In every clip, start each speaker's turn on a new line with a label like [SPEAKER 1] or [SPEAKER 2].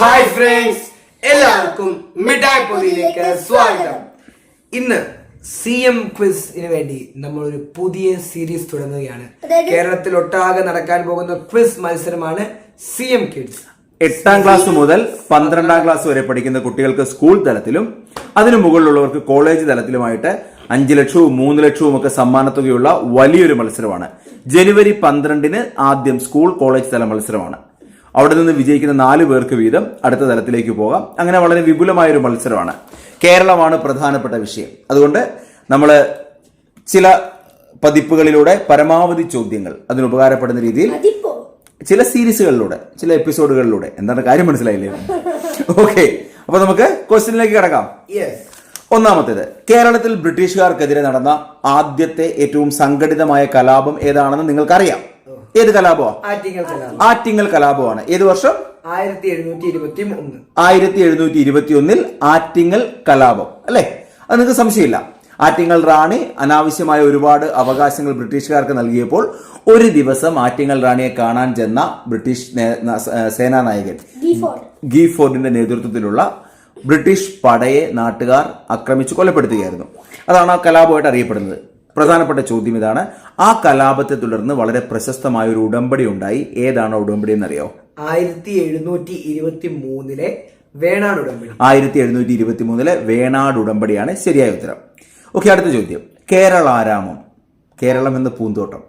[SPEAKER 1] Hi friends എല്ലാവർക്കും മിഠായി പൊതിയിലേക്ക് സ്വാഗതം. ഇന്ന് സി എം ക്വിസിന് വേണ്ടി നമ്മൾ ഒരു പുതിയ സീരീസ് തുടങ്ങുകയാണ്. കേരളത്തിൽ ഒട്ടാകെ നടക്കാൻ പോകുന്ന ക്വിസ് മത്സരമാണ് സി എം കിഡ്സ്
[SPEAKER 2] എട്ടാം ക്ലാസ് മുതൽ പന്ത്രണ്ടാം ക്ലാസ് വരെ പഠിക്കുന്ന കുട്ടികൾക്ക് സ്കൂൾ തലത്തിലും അതിനു മുകളിലുള്ളവർക്ക് കോളേജ് തലത്തിലുമായിട്ട് അഞ്ച് ലക്ഷവും മൂന്ന് ലക്ഷവും ഒക്കെ സമ്മാനത്തുകയുള്ള വലിയൊരു മത്സരമാണ്. ജനുവരി പന്ത്രണ്ടിന് ആദ്യം സ്കൂൾ കോളേജ് തല മത്സരമാണ്. അവിടെ നിന്ന് വിജയിക്കുന്ന നാല് പേർക്ക് വീതം അടുത്ത തലത്തിലേക്ക് പോകാം. അങ്ങനെ വളരെ വിപുലമായ ഒരു മത്സരമാണ്. കേരളമാണ് പ്രധാനപ്പെട്ട വിഷയം. അതുകൊണ്ട് നമ്മൾ ചില പതിപ്പുകളിലൂടെ പരമാവധി ചോദ്യങ്ങൾ അതിന് ഉപകാരപ്പെടുന്ന രീതിയിൽ
[SPEAKER 3] അതിപ്പോ
[SPEAKER 2] ചില സീരീസുകളിലൂടെ ചില എപ്പിസോഡുകളിലൂടെ. എന്താണ് കാര്യം മനസ്സിലായില്ലേ? ഓക്കെ. അപ്പൊ നമുക്ക് ക്വസ്റ്റ്യനിലേക്ക് കിടക്കാം.
[SPEAKER 1] യെസ്
[SPEAKER 2] ഒന്നാമത്തേത് കേരളത്തിൽ ബ്രിട്ടീഷുകാർക്കെതിരെ നടന്ന ആദ്യത്തെ ഏറ്റവും സംഘടിതമായ കലാപം ഏതാണെന്ന് നിങ്ങൾക്കറിയാം. ഏത് കലാപമാണ്
[SPEAKER 1] ആറ്റിങ്ങൽ കലാപം.
[SPEAKER 2] ആറ്റിങ്ങൽ കലാപമാണ്. ഏത് വർഷം?
[SPEAKER 1] ആയിരത്തി എഴുന്നൂറ്റി ഇരുപത്തി ഒന്ന്
[SPEAKER 2] ആയിരത്തി എഴുന്നൂറ്റി ഇരുപത്തി ഒന്നിൽ ആറ്റിങ്ങൽ കലാപം. അല്ലെ? അത് നിങ്ങൾക്ക് സംശയമില്ല. ആറ്റിങ്ങൽ റാണി അനാവശ്യമായ ഒരുപാട് അവകാശങ്ങൾ ബ്രിട്ടീഷുകാർക്ക് നൽകിയപ്പോൾ ഒരു ദിവസം ആറ്റിങ്ങൽ റാണിയെ കാണാൻ ചെന്ന ബ്രിട്ടീഷ്
[SPEAKER 3] സേനാനായകൻ
[SPEAKER 2] ഗീഫോർഡിന്റെ നേതൃത്വത്തിലുള്ള ബ്രിട്ടീഷ് പടയെ നാട്ടുകാർ ആക്രമിച്ച് കൊലപ്പെടുത്തുകയായിരുന്നു. അതാണ് ആ കലാപമായിട്ട് അറിയപ്പെടുന്നത്. പ്രധാനപ്പെട്ട ചോദ്യം ഇതാണ്. ആ കലാപത്തെ തുടർന്ന് വളരെ പ്രശസ്തമായ ഒരു ഉടമ്പടി ഉണ്ടായി. ഏതാണ് ഉടമ്പടി എന്നറിയോ?
[SPEAKER 1] ആയിരത്തി എഴുന്നൂറ്റി ഇരുപത്തി മൂന്നിലെ വേണാട് ഉടമ്പടി.
[SPEAKER 2] ആയിരത്തി എഴുന്നൂറ്റി ഇരുപത്തി മൂന്നിലെ വേണാട് ഉടമ്പടിയാണ് ശരിയായ ഉത്തരം. ഓക്കെ അടുത്ത ചോദ്യം. കേരളാരാമം കേരളം എന്ന പൂന്തോട്ടം.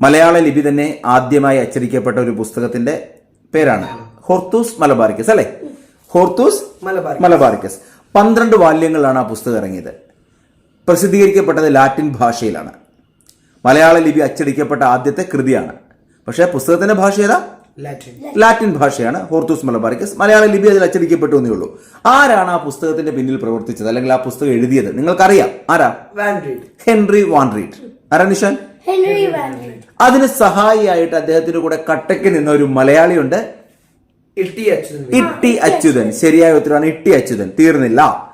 [SPEAKER 2] മലയാള ലിപി തന്നെ ആദ്യമായി അച്ചടിക്കപ്പെട്ട ഒരു പുസ്തകത്തിന്റെ പേരാണ്. ഹോർത്തൂസ് മലബാറിക്കസ് അല്ലെ? Hortus
[SPEAKER 1] Malabaricus.
[SPEAKER 2] മലബാറിക്കസ്. പന്ത്രണ്ട് വാല്യങ്ങളിലാണ് ആ പുസ്തകം ഇറങ്ങിയത്. പ്രസിദ്ധീകരിക്കപ്പെട്ടത് ലാറ്റിൻ ഭാഷയിലാണ്. മലയാള ലിപി അച്ചടിക്കപ്പെട്ട ആദ്യത്തെ കൃതിയാണ്. പക്ഷേ പുസ്തകത്തിന്റെ ഭാഷ ഏതാ?
[SPEAKER 1] ലാറ്റിൻ.
[SPEAKER 2] ലാറ്റിൻ ഭാഷയാണ്. Hortus Malabaricus. മലയാള ലിപി അതിൽ അച്ചടിക്കപ്പെട്ടു എന്നേ ഉള്ളൂ. ആരാണ് ആ പുസ്തകത്തിന്റെ പിന്നിൽ പ്രവർത്തിച്ചത്? അല്ലെങ്കിൽ ആ പുസ്തകം എഴുതിയത്? നിങ്ങൾക്കറിയാം. ആരാ? ഹെൻറി വാൻറീഡ് ആരാ നിഷാൻ?
[SPEAKER 3] ഹെൻറി വാൻഡ്രി
[SPEAKER 2] അതിന് സഹായിയായിട്ട് അദ്ദേഹത്തിന്റെ കൂടെ കട്ടയ്ക്ക് നിന്ന ഒരു മലയാളിയുണ്ട്.
[SPEAKER 1] ഇട്ടി അച്യുതൻ.
[SPEAKER 2] ഇട്ടി അച്യുതൻ. ശരിയായ ഉത്തരവാണ് ഇട്ടി അച്യുതൻ. തീർന്നില്ല.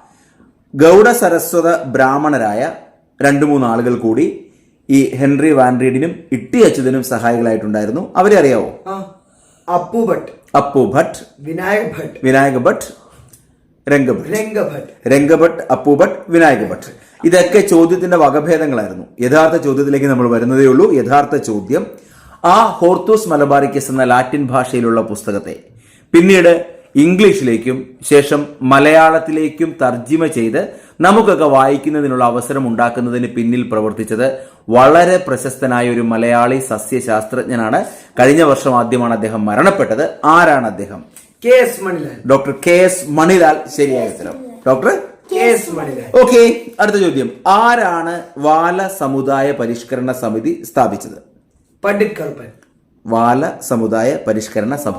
[SPEAKER 2] ഗൗഡ സരസ്വത ബ്രാഹ്മണരായ രണ്ടു മൂന്ന് ആളുകൾ കൂടി ഈ ഹെൻറി വാൻ റീഡിനും ഇട്ടി അച്യുതനും സഹായികളായിട്ടുണ്ടായിരുന്നു. അവരെ അറിയാവോ?
[SPEAKER 1] അപ്പു ഭട്ട്.
[SPEAKER 2] അപ്പു ഭട്ട്
[SPEAKER 1] വിനായക ഭട്ട്.
[SPEAKER 2] വിനായക ഭട്ട് രംഗഭട്ട്.
[SPEAKER 1] രംഗഭട്ട്.
[SPEAKER 2] രംഗഭട്ട് അപ്പുഭട്ട് വിനായക ഭട്ട്. ഇതൊക്കെ ചോദ്യത്തിന്റെ വകഭേദങ്ങളായിരുന്നു. യഥാർത്ഥ ചോദ്യത്തിലേക്ക് നമ്മൾ വരുന്നതേ ഉള്ളൂ. യഥാർത്ഥ ചോദ്യം ആ ഹോർത്തൂസ് മലബാറിക്കസ് എന്ന ലാറ്റിൻ ഭാഷയിലുള്ള പുസ്തകത്തെ. പിന്നീട് ഇംഗ്ലീഷിലേക്കും ശേഷം മലയാളത്തിലേക്കും തർജിമ ചെയ്ത് നമുക്കൊക്കെ വായിക്കുന്നതിനുള്ള അവസരം ഉണ്ടാക്കുന്നതിന് പിന്നിൽ പ്രവർത്തിച്ചത് വളരെ പ്രശസ്തനായ ഒരു മലയാളി സസ്യശാസ്ത്രജ്ഞനാണ്. കഴിഞ്ഞ വർഷം ആദ്യമാണ് അദ്ദേഹം മരണപ്പെട്ടത്. ആരാണ് അദ്ദേഹം?
[SPEAKER 1] K S Manilal.
[SPEAKER 2] Doctor K S Manilal. ശരിയായ ഉത്തരം ഡോക്ടർ ഓക്കെ അടുത്ത ചോദ്യം. ആരാണ് വാല സമുദായ പരിഷ്കരണ സമിതി സ്ഥാപിച്ചത്?
[SPEAKER 1] പണ്ഡിറ്റ് കറുപ്പൻ.
[SPEAKER 2] വാല സമുദായ പരിഷ്കരണ സഭ.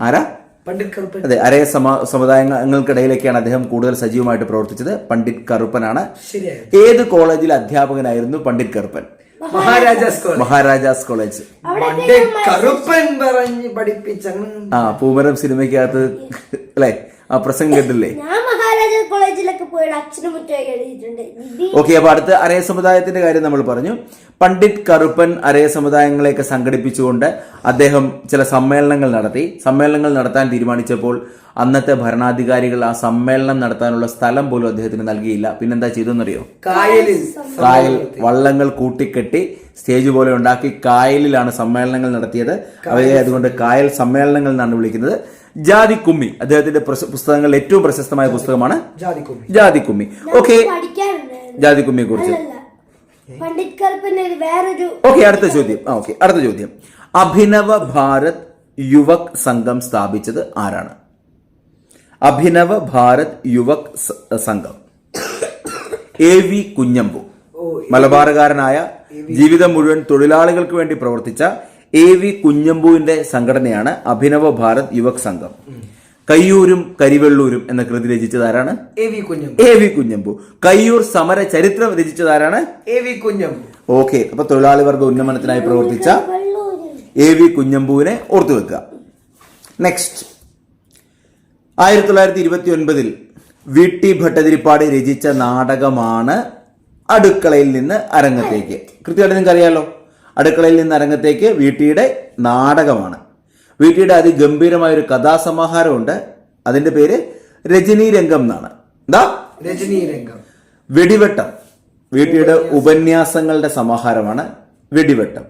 [SPEAKER 2] ആരാ?
[SPEAKER 1] പണ്ഡിറ്റ് കറുപ്പൻ.
[SPEAKER 2] അതെ അരേ സമ സമുദായങ്ങൾക്കിടയിലൊക്കെയാണ് അദ്ദേഹം കൂടുതൽ സജീവമായിട്ട് പ്രവർത്തിച്ചത്. പണ്ഡിറ്റ് കറുപ്പനാണ്. ഏത് കോളേജിൽ അധ്യാപകനായിരുന്നു പണ്ഡിറ്റ് കറുപ്പൻ?
[SPEAKER 1] മഹാരാജാസ് കോളേജ്.
[SPEAKER 2] മഹാരാജാസ് കോളേജ്.
[SPEAKER 1] കറുപ്പൻ പറഞ്ഞ് പഠിപ്പിച്ച
[SPEAKER 2] ആ പൂമരം സിനിമയ്ക്കകത്ത് അല്ലെ? ആ പ്രസംഗം കേട്ടില്ലേ?
[SPEAKER 3] ഞാൻ മഹാരാജ കോളേജിലൊക്കെ പോയിട്ട് അച്ഛനും മുറ്റമൊക്കെ എഴുതിയിട്ടുണ്ട്.
[SPEAKER 2] ഓക്കെ അപ്പൊ അടുത്ത അരയ സമുദായത്തിന്റെ കാര്യം നമ്മൾ പറഞ്ഞു. പണ്ഡിറ്റ് കറുപ്പൻ അരയ സമുദായങ്ങളെയൊക്കെ സംഘടിപ്പിച്ചുകൊണ്ട് അദ്ദേഹം ചില സമ്മേളനങ്ങൾ നടത്തി. സമ്മേളനങ്ങൾ നടത്താൻ തീരുമാനിച്ചപ്പോൾ അന്നത്തെ ഭരണാധികാരികൾ ആ സമ്മേളനം നടത്താനുള്ള സ്ഥലം പോലും അദ്ദേഹത്തിന് നൽകിയില്ല. പിന്നെന്താ ചെയ്തെന്നറിയോ
[SPEAKER 1] കായലിൽ
[SPEAKER 2] കായൽ വള്ളങ്ങൾ കൂട്ടിക്കെട്ടി സ്റ്റേജ് പോലെ ഉണ്ടാക്കി കായലിലാണ് സമ്മേളനങ്ങൾ നടത്തിയത്. അവയെ അതുകൊണ്ട് കായൽ സമ്മേളനങ്ങൾ എന്നാണ് വിളിക്കുന്നത്. ജാതി കുമ്മി അദ്ദേഹത്തിന്റെ പുസ്തകങ്ങളിൽ ഏറ്റവും പ്രശസ്തമായ പുസ്തകമാണ് ജാതി കുമ്മി ഓക്കെ ജാതി കുമ്മിയെ കുറിച്ച്
[SPEAKER 3] അല്ലല്ല. പണ്ഡിറ്റ് കറുപ്പിന്റെ വേറൊരു
[SPEAKER 2] ഓക്കെ അടുത്ത ചോദ്യം. ആ ഓക്കെ അടുത്ത ചോദ്യം. അഭിനവ ഭാരത് യുവക് സംഘം സ്ഥാപിച്ചത് ആരാണ്? അഭിനവ ഭാരത് യുവക് സംഘം. A V Kunhambu. മലബാറുകാരനായ ജീവിതം മുഴുവൻ തൊഴിലാളികൾക്ക് വേണ്ടി പ്രവർത്തിച്ച എ വി കുഞ്ഞമ്പുവിന്റെ സംഘടനയാണ് അഭിനവ ഭാരത് യുവക് സംഘം. കയ്യൂരും കരിവെള്ളൂരും എന്ന കൃതി രചിച്ചതാരാണ്?
[SPEAKER 1] എ വി കുഞ്ഞം
[SPEAKER 2] എ വി കുഞ്ഞമ്പു. കയ്യൂർ സമര ചരിത്രം രചിച്ചതാരാണ്?
[SPEAKER 1] A V Kunhambu.
[SPEAKER 2] ഓക്കെ അപ്പൊ തൊഴിലാളി വർഗ ഉന്നമനത്തിനായി പ്രവർത്തിച്ച എ വി കുഞ്ഞമ്പുവിനെ ഓർത്തു വെക്കുക. നെക്സ്റ്റ് ആയിരത്തി തൊള്ളായിരത്തി ഇരുപത്തി ഒൻപതിൽ വി ടി ഭട്ടതിരിപ്പാട് രചിച്ച നാടകമാണ് അടുക്കളയിൽ നിന്ന് അരങ്ങത്തേക്ക്. കൃത്യമായിട്ട് നിങ്ങൾക്ക് അറിയാലോ അടുക്കളയിൽ നിന്ന് അരങ്ങത്തേക്ക് വി ടിയുടെ നാടകമാണ്. വീട്ടിയുടെ അതിഗംഭീരമായ ഒരു കഥാസമാഹാരമുണ്ട്. അതിന്റെ പേര് രജനീ രംഗം എന്നാണ്. എന്താ
[SPEAKER 1] രജനീ രംഗം
[SPEAKER 2] വെടിവെട്ടം. വീട്ടിയുടെ ഉപന്യാസങ്ങളുടെ സമാഹാരമാണ് വെടിവെട്ടം.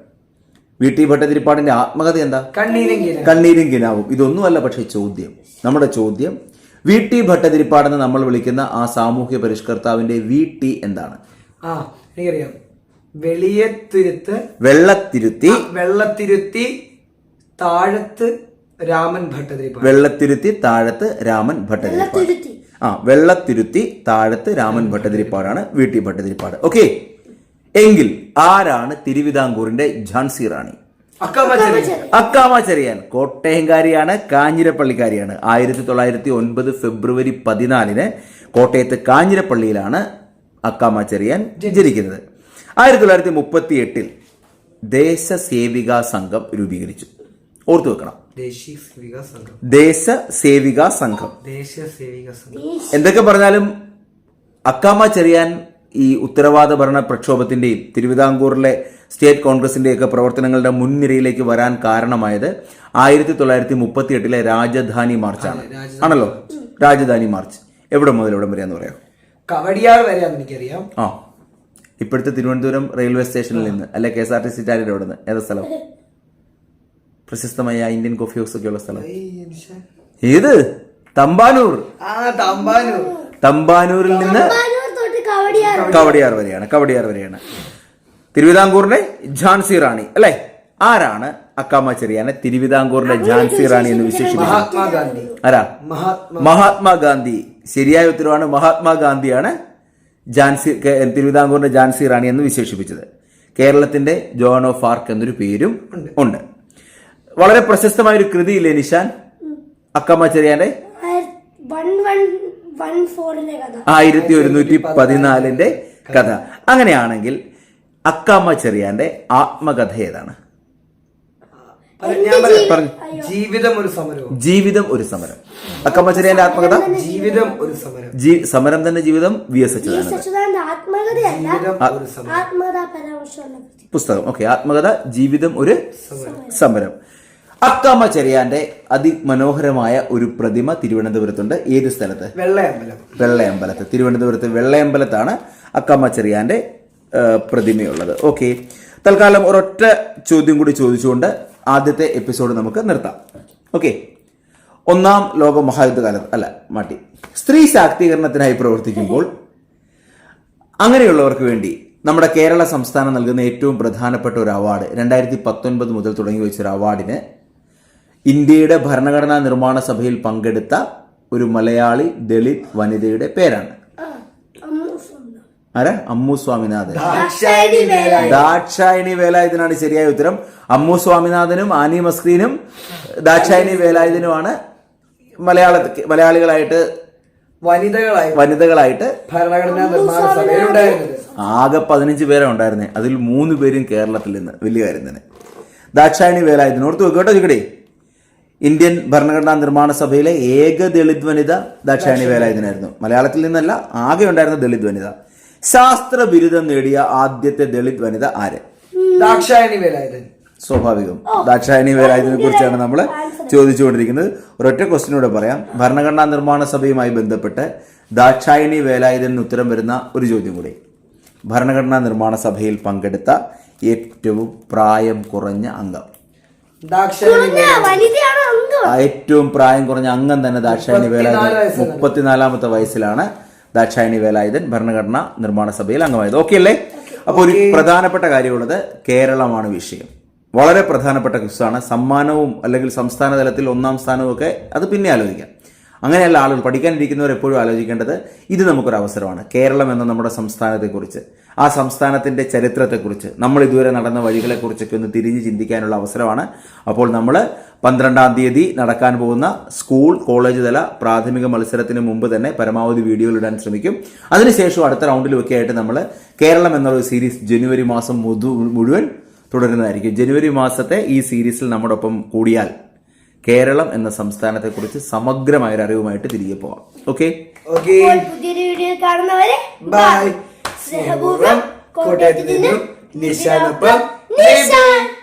[SPEAKER 2] വീട്ടി ഭട്ടതിരിപ്പാടിന്റെ ആത്മകഥ എന്താ? കണ്ണീരും കിനാവും ഇതൊന്നുമല്ല പക്ഷേ ചോദ്യം. നമ്മുടെ ചോദ്യം വി ടി ഭട്ടതിരിപ്പാടെന്ന് നമ്മൾ വിളിക്കുന്ന ആ സാമൂഹ്യ പരിഷ്കർത്താവിന്റെ വി ടി എന്താണ്?
[SPEAKER 1] ആ എനിക്കറിയാം. വെളിയത്തുരുത്ത്
[SPEAKER 2] വെള്ളത്തിരുത്തി
[SPEAKER 1] വെള്ളത്തിരുത്തി താഴത്ത് രാമൻ ഭട്ടതിരിപ്പാട്
[SPEAKER 2] വെള്ളത്തിരുത്തി താഴത്ത് രാമൻ ഭട്ടതിരിപ്പാട് ആ വെള്ളത്തിരുത്തി താഴത്ത് രാമൻ ഭട്ടതിരിപ്പാടാണ് വീട്ടി ഭട്ടതിരിപ്പാട്. ഓക്കെ. എങ്കിൽ ആരാണ് തിരുവിതാംകൂറിന്റെ ഝാൻസി റാണി? അക്കാമ ചെറിയാൻ കോട്ടയംകാരിയാണ് കാഞ്ഞിരപ്പള്ളിക്കാരിയാണ്. ആയിരത്തി തൊള്ളായിരത്തി ഒൻപത് ഫെബ്രുവരി പതിനാലിന് കോട്ടയത്ത് കാഞ്ഞിരപ്പള്ളിയിലാണ് അക്കാമ ചെറിയാൻ ജനിക്കുന്നത്. ആയിരത്തി തൊള്ളായിരത്തി മുപ്പത്തി എട്ടിൽ ദേശസേവികാ സംഘം രൂപീകരിച്ചു. ഓർത്തു വെക്കണം.
[SPEAKER 1] ദേശസേവിക സംഘം
[SPEAKER 2] എന്തൊക്കെ പറഞ്ഞാലും അക്കാമ ചെറിയാൻ ഈ ഉത്തരവാദ ഭരണ പ്രക്ഷോഭത്തിന്റെയും തിരുവിതാംകൂറിലെ സ്റ്റേറ്റ് കോൺഗ്രസിന്റെയൊക്കെ പ്രവർത്തനങ്ങളുടെ മുൻനിരയിലേക്ക് വരാൻ കാരണമായത് ആയിരത്തി തൊള്ളായിരത്തി മുപ്പത്തി എട്ടിലെ രാജധാനി മാർച്ചാണ് ആണല്ലോ രാജധാനി മാർച്ച്. എവിടെ മുതൽ എവിടെ വരെയാന്ന് എന്ന് പറയാം
[SPEAKER 1] കവടിയാർ വരെയാന്ന് എനിക്കറിയാം.
[SPEAKER 2] ആ. ഇപ്പോഴത്തെ തിരുവനന്തപുരം റെയിൽവേ സ്റ്റേഷനിൽ നിന്ന് അല്ലെ K S R T C സ്റ്റാൻഡിന്റെ അവിടെ നിന്ന് ഏതാ സ്ഥലം? പ്രശസ്തമായ ഇന്ത്യൻ കോഫി ഹൗസ് ഒക്കെ ഉള്ള സ്ഥലം ഏത്? തമ്പാനൂർ.
[SPEAKER 1] ആ തമ്പാനൂർ.
[SPEAKER 2] തമ്പാനൂരിൽ നിന്ന്
[SPEAKER 3] കവടിയാർ
[SPEAKER 2] കവടിയാർ വരെയാണ് കവടിയാർ വരെയാണ്. തിരുവിതാംകൂറിന്റെ ഝാൻസി റാണി അല്ലെ? ആരാണ് അക്കാമ ചെറിയാനെ തിരുവിതാംകൂറിന്റെ ഝാൻസി റാണി എന്ന് വിശേഷിപ്പിച്ചത്
[SPEAKER 1] മഹാത്മാഗാന്ധി.
[SPEAKER 2] ആരാ? മഹാത്മാഗാന്ധി. ശരിയായ ഉത്തരവാണ് മഹാത്മാഗാന്ധിയാണ് ഝാൻസി കെ- തിരുവിതാംകൂറിന്റെ ഝാൻസി റാണി എന്ന് വിശേഷിപ്പിച്ചത്. കേരളത്തിന്റെ ജോൺ ഓഫ് ആർക്ക് എന്നൊരു പേരും ഉണ്ട്. വളരെ പ്രശസ്തമായ ഒരു കൃതി ഇല്ലേ നിഷാൻ? അക്കമ്മ ചെറിയാന്റെ? ആയിരത്തി ഒരുന്നൂറ്റി പതിനാലിന്റെ കഥ. അങ്ങനെയാണെങ്കിൽ അക്കാമ്മ ചെറിയാന്റെ ആത്മകഥ ഏതാണ്
[SPEAKER 1] അത് ഞാൻ പറയാം.
[SPEAKER 2] പറഞ്ഞു
[SPEAKER 1] ജീവിതം ഒരു സമരം
[SPEAKER 2] ജീവിതം ഒരു സമരം. ആത്മകഥ?
[SPEAKER 1] ജീവിതം ഒരു സമരം.
[SPEAKER 2] ജീ- സമരം തന്നെ ജീവിതം വി എസ്
[SPEAKER 3] അച്യുതാനന്ദ.
[SPEAKER 2] പുസ്തകം. ഓക്കെ ആത്മകഥ ജീവിതം ഒരു സമരം. അക്കമ്മ ചെറിയാന്റെ അതിമനോഹരമായ ഒരു പ്രതിമ തിരുവനന്തപുരത്തുണ്ട്. ഏത് സ്ഥലത്ത്?
[SPEAKER 1] വെള്ളയമ്പലം.
[SPEAKER 2] വെള്ളയമ്പലത്ത്. തിരുവനന്തപുരത്ത് വെള്ളയമ്പലത്താണ് അക്കമ്മ ചെറിയാന്റെ പ്രതിമയുള്ളത്. ഓക്കെ തൽക്കാലം ഒരൊറ്റ ചോദ്യം കൂടി ചോദിച്ചുകൊണ്ട് ആദ്യത്തെ എപ്പിസോഡ് നമുക്ക് നിർത്താം. ഓക്കെ ഒന്നാം ലോക മഹായുദ്ധകാലത്ത് അല്ല മാറ്റി സ്ത്രീ ശാക്തീകരണത്തിനായി പ്രവർത്തിക്കുമ്പോൾ അങ്ങനെയുള്ളവർക്ക് വേണ്ടി നമ്മുടെ കേരള സംസ്ഥാനം നൽകുന്ന ഏറ്റവും പ്രധാനപ്പെട്ട ഒരു അവാർഡ് രണ്ടായിരത്തി പത്തൊൻപത് മുതൽ തുടങ്ങി വെച്ച ഒരു അവാർഡിന് ഇന്ത്യയുടെ ഭരണഘടനാ നിർമ്മാണ സഭയിൽ പങ്കെടുത്ത ഒരു മലയാളി ദളിത് വനിതയുടെ പേരാണ്. ആരാ? അമ്മു സ്വാമിനാഥൻ.
[SPEAKER 1] ദാക്ഷായണി വേല
[SPEAKER 2] ദാക്ഷായണി വേലായുധനാണ് ശരിയായ ഉത്തരം. അമ്മു സ്വാമിനാഥനും ആനി മസ്ക്രീനും ദാക്ഷായണി വേലായുധനുമാണ് മലയാള മലയാളികളായിട്ട്
[SPEAKER 1] വനിതകളായി
[SPEAKER 2] വനിതകളായിട്ട്
[SPEAKER 1] ഭരണഘടനാ നിർമ്മാണ സഭയിലുണ്ടായിരുന്നത്
[SPEAKER 2] ആകെ പതിനഞ്ച് പേരെ ഉണ്ടായിരുന്നേ. അതിൽ മൂന്ന് പേരും കേരളത്തിൽ നിന്ന് വലിയ കാര്യം തന്നെ. ദാക്ഷായണി വേലായുധൻ ഓർത്ത് വെക്കോട്ടോ ചിക്കടേ ഇന്ത്യൻ ഭരണഘടനാ നിർമ്മാണ സഭയിലെ ഏക ദളിത് വനിത ദാക്ഷായണി. വേലായുധനായിരുന്നു. മലയാളത്തിൽ നിന്നല്ല ആകെ ഉണ്ടായിരുന്ന ദളിത് വനിത. ശാസ്ത്ര ബിരുദം നേടിയ ആദ്യത്തെ ദളിത് വനിത ആര്?
[SPEAKER 1] ദാക്ഷായണി വേലായുധൻ.
[SPEAKER 2] സ്വാഭാവികം. ദാക്ഷായണി വേലായുധനെ കുറിച്ചാണ് നമ്മൾ ചോദിച്ചുകൊണ്ടിരിക്കുന്നത്. ഒരൊറ്റ ക്വസ്റ്റിനൂടെ പറയാം. ഭരണഘടനാ നിർമ്മാണ സഭയുമായി ബന്ധപ്പെട്ട് ദാക്ഷായണി വേലായുധൻ ഉത്തരം വരുന്ന ഒരു ചോദ്യം കൂടി. ഭരണഘടനാ നിർമ്മാണ സഭയിൽ പങ്കെടുത്ത ഏറ്റവും പ്രായം കുറഞ്ഞ അംഗം. ഏറ്റവും പ്രായം കുറഞ്ഞ അംഗം തന്നെ ദാക്ഷായണി വേലായുധൻ. മുപ്പത്തിനാലാമത്തെ വയസ്സിലാണ്. ദാക്ഷായണി വേലായുധൻ ഭരണഘടനാ നിർമ്മാണ സഭയിൽ അംഗമായത്. ഓക്കെ അല്ലേ? അപ്പോൾ ഒരു പ്രധാനപ്പെട്ട കാര്യമുള്ളത് കേരളമാണ് വിഷയം. വളരെ പ്രധാനപ്പെട്ട ക്വസ്റ്റാണ് സമ്മാനവും അല്ലെങ്കിൽ സംസ്ഥാന തലത്തിൽ ഒന്നാം സ്ഥാനവും ഒക്കെ അത് പിന്നെ ആലോചിക്കാം. അങ്ങനെയല്ല ആളുകൾ പഠിക്കാനിരിക്കുന്നവർ എപ്പോഴും ആലോചിക്കേണ്ടത് ഇത് നമുക്കൊരു അവസരമാണ്. കേരളം എന്ന നമ്മുടെ സംസ്ഥാനത്തെക്കുറിച്ച് ആ സംസ്ഥാനത്തിന്റെ ചരിത്രത്തെക്കുറിച്ച് നമ്മൾ ഇതുവരെ നടന്ന വഴികളെക്കുറിച്ചൊക്കെ ഒന്ന് തിരിഞ്ഞ് ചിന്തിക്കാനുള്ള അവസരമാണ്. അപ്പോൾ നമ്മൾ പന്ത്രണ്ടാം തീയതി നടക്കാൻ പോകുന്ന സ്കൂൾ കോളേജ് തല പ്രാഥമിക മത്സരത്തിന് മുമ്പ് തന്നെ പരമാവധി വീഡിയോകൾ ഇടാൻ ശ്രമിക്കും. അതിനുശേഷം അടുത്ത റൗണ്ടിലൊക്കെ ആയിട്ട് നമ്മൾ കേരളം എന്നുള്ള സീരീസ് ജനുവരി മാസം മുഴുവൻ തുടരുന്നതായിരിക്കും. ജനുവരി മാസത്തെ ഈ സീരീസിൽ നമ്മുടെ ഒപ്പം കൂടിയാൽ കേരളം എന്ന സംസ്ഥാനത്തെ കുറിച്ച് സമഗ്രമായ ഒരു അറിവുമായിട്ട് തിരികെ പോവാം. ഓക്കെ
[SPEAKER 3] പുതിയൊരു വീഡിയോയിൽ കാണുന്നവരെ
[SPEAKER 1] ബൈ.
[SPEAKER 3] സ്നേഹപൂർവം കോട്ടയത്ത് നിന്നും
[SPEAKER 1] നിശാനൊപ്പം
[SPEAKER 3] നിശാൻ.